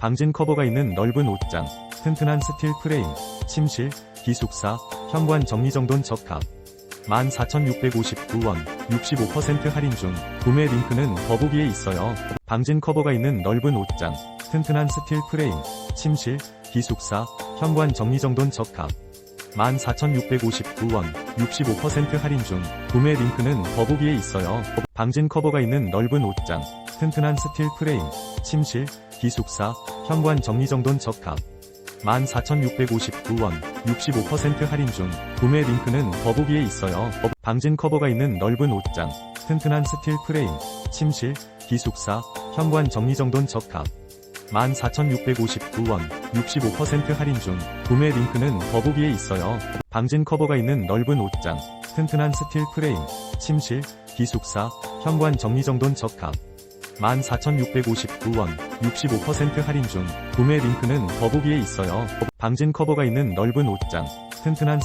방진 커버가 있는 넓은 옷장, 튼튼한 스틸 프레임, 침실, 기숙사, 현관 정리정돈 적합. 14,659원, 65% 할인 중, 구매 링크는 더보기에 있어요. 방진 커버가 있는 넓은 옷장, 튼튼한 스틸 프레임, 침실, 기숙사, 현관 정리정돈 적합. 14,659원, 65% 할인 중, 구매 링크는 더보기에 있어요. 방진 커버가 있는 넓은 옷장, 튼튼한 스틸 프레임, 침실, 기숙사, 현관 정리정돈 적합. 14,659원, 65% 할인 중, 구매 링크는 더보기에 있어요. 방진 커버가 있는 넓은 옷장, 튼튼한 스틸 프레임, 침실, 기숙사, 현관 정리정돈 적합. 14,659원, 65% 할인 중, 구매 링크는 더보기에 있어요. 방진 커버가 있는 넓은 옷장, 튼튼한 스틸 프레임, 침실, 기숙사, 현관 정리정돈 적합. 14,659원, 65% 할인 중, 구매 링크는 더보기에 있어요. 방진 커버가 있는 넓은 옷장, 튼튼한